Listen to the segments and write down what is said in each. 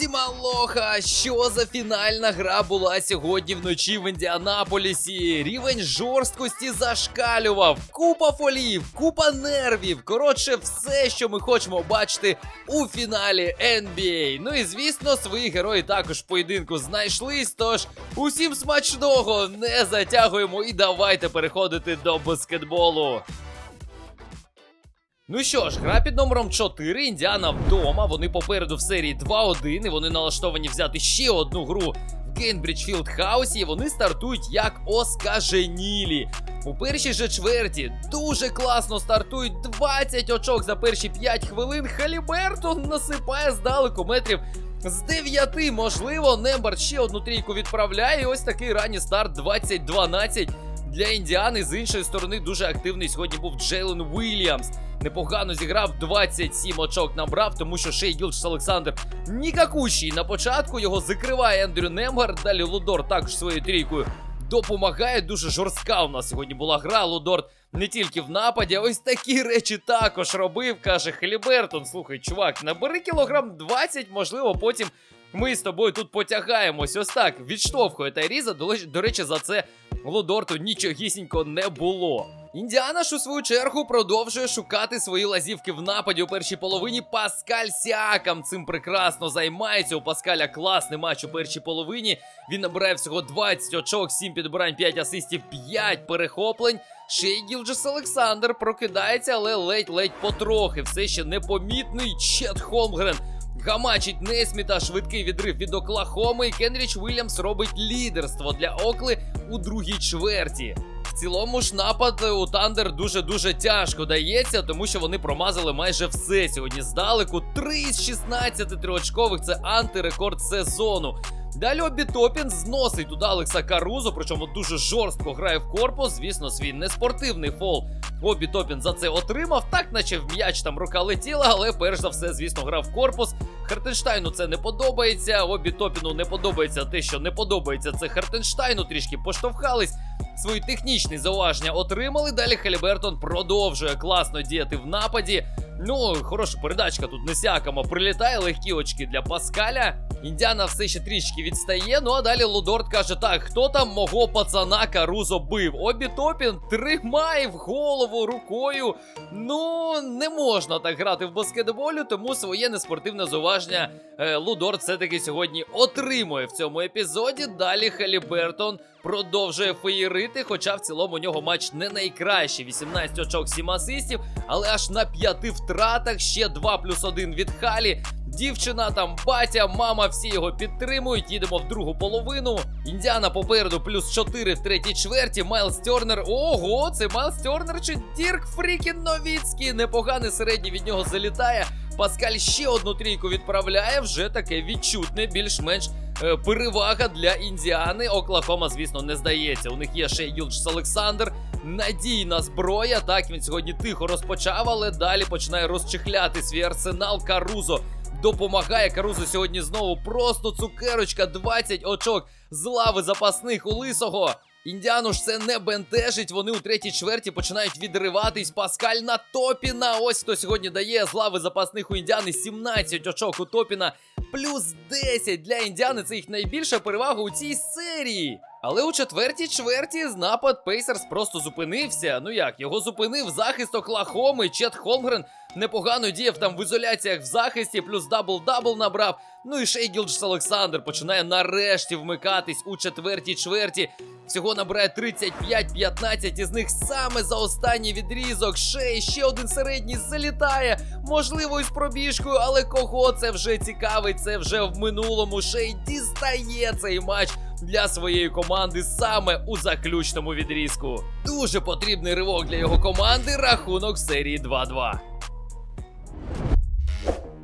Друзі, малоха, що за фінальна гра була сьогодні вночі в Індіанаполісі? Рівень жорсткості зашкалював, купа фолів, купа нервів. Коротше, все, що ми хочемо бачити у фіналі NBA. Ну і звісно, свої герої також в поєдинку знайшлись. Тож усім смачного не затягуємо і давайте переходити до баскетболу. Ну що ж, гра під номером 4, Індіана вдома. Вони попереду в серії 2-1. І вони налаштовані взяти ще одну гру в Гейнбридж Філд Хаусі. І вони стартують як оскаженілі. У першій же чверті дуже класно стартують 20 очок за перші 5 хвилин. Халібертон насипає здалеку метрів. З 9, можливо, Нембард ще одну трійку відправляє. І ось такий ранній старт 20-12 для Індіани. З іншої сторони, дуже активний сьогодні був Джейлен Уільямс. Непогано зіграв 27 очок набрав, тому що Шей Гілдж Олександр нікакущий на початку. Його закриває Ендрю Немгар. Далі Лудор також своєю трійкою допомагає. Дуже жорстка у нас сьогодні була гра. Лудорт не тільки в нападі, а ось такі речі також робив. каже Хелібертон. Слухай, чувак, набери кілограм 20, можливо, потім. Ми з тобою тут потягаємось. Ось так відштовхує Тайріза. До речі, за це Лудорту нічогісінько не було. Індіана ж у свою чергу продовжує шукати свої лазівки в нападі у першій половині. Паскаль Сіакам цим прекрасно займається. У Паскаля класний матч у першій половині. Він набирає всього 20 очок, 7 підбирань, 5 асистів, 5 перехоплень. Шей Гілджес Олександр прокидається, але ледь-ледь потрохи. Все ще непомітний Чет Холмгрен. Гамачить Несміта, швидкий відрив від Оклахоми, і Кенріч Вільямс робить лідерство для Окли у другій чверті. Цілому ж напад у Тандер дуже-дуже тяжко дається, тому що вони промазали майже все сьогодні здалеку. 3 з 16 триочкових це антирекорд сезону. Далі Обі Топін зносить туди Алекса Карузо, причому дуже жорстко грає в корпус. Звісно, свій неспортивний фол. Обі Топін за це отримав, так наче в м'яч там рука летіла, але перш за все, звісно, грав в корпус. Хартенштайну це не подобається. Обі Топіну не подобається те, що не подобається це Хартенштайну. Трішки поштовхались. Свої технічні зауваження отримали. Далі Халібертон продовжує класно діяти в нападі. Ну, хороша передачка тут не сякамо. Прилітає легкі очки для Паскаля. Індіана все ще трішки відстає. Ну а далі Лудорт каже: так, хто там мого пацана Карузо бив? Обі Топін тримає в голову рукою. Ну, не можна так грати в баскетболі, тому своє неспортивне зауваження е, Лудорт все-таки сьогодні отримує в цьому епізоді. Далі Халібертон продовжує феєрити, хоча в цілому у нього матч не найкращий. 18 очок, 7 асистів, але аж на п'яти втратах ще 2 плюс 1 від Халі. Дівчина там, батя, мама, всі його підтримують. Їдемо в другу половину. Індіана попереду плюс 4 в третій чверті. Майлз Тернер. Ого, це Майлз Тернер чи Дірк Фрікін Новіцький. Непоганий середній від нього залітає. Паскаль ще одну трійку відправляє. Вже таке відчутне, більш-менш е, перевага для Індіани. Оклахома, звісно, не здається. У них є ще Юлдж Олександр. Надійна зброя. Так він сьогодні тихо розпочав, але далі починає розчехляти свій арсенал. Карузо допомагає. Карузо сьогодні знову просто цукерочка. 20 очок з лави запасних у лисого. Індіану ж це не бентежить. Вони у третій чверті починають відриватись. Паскаль на Топіна. Ось хто сьогодні дає з лави запасних у Індіани 17 очок у Топіна. Плюс 10 для Індіани. Це їх найбільша перевага у цій серії. Але у четвертій чверті напад Пейсерс просто зупинився. Ну як, його зупинив захист Оклахоми. Чет Холмгрен непогано діяв там в ізоляціях в захисті, плюс дабл-дабл набрав. Ну і Шейгілджс Олександр починає нарешті вмикатись у четвертій чверті. Всього набирає 35-15, із них саме за останній відрізок. Шей ще один середній залітає. Можливо, із пробіжкою, але кого це вже цікавить? Це вже в минулому. Шей дістає цей матч для своєї команди саме у заключному відрізку. Дуже потрібний ривок для його команди. Рахунок серії 2-2.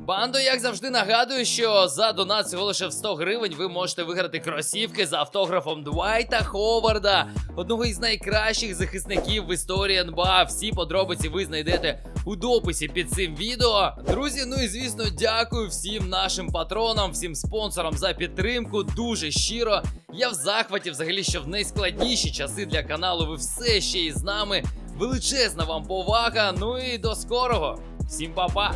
Бандо, як завжди, нагадую, що за донат всього лише в 100 гривень ви можете виграти кросівки з автографом Двайта Ховарда, одного із найкращих захисників в історії НБА. Всі подробиці ви знайдете у дописі під цим відео. Друзі, ну і звісно, дякую всім нашим патронам, всім спонсорам за підтримку. Дуже щиро. Я в захваті, взагалі, що в найскладніші часи для каналу ви все ще із нами. Величезна вам повага. Ну і до скорого. Всім па-па!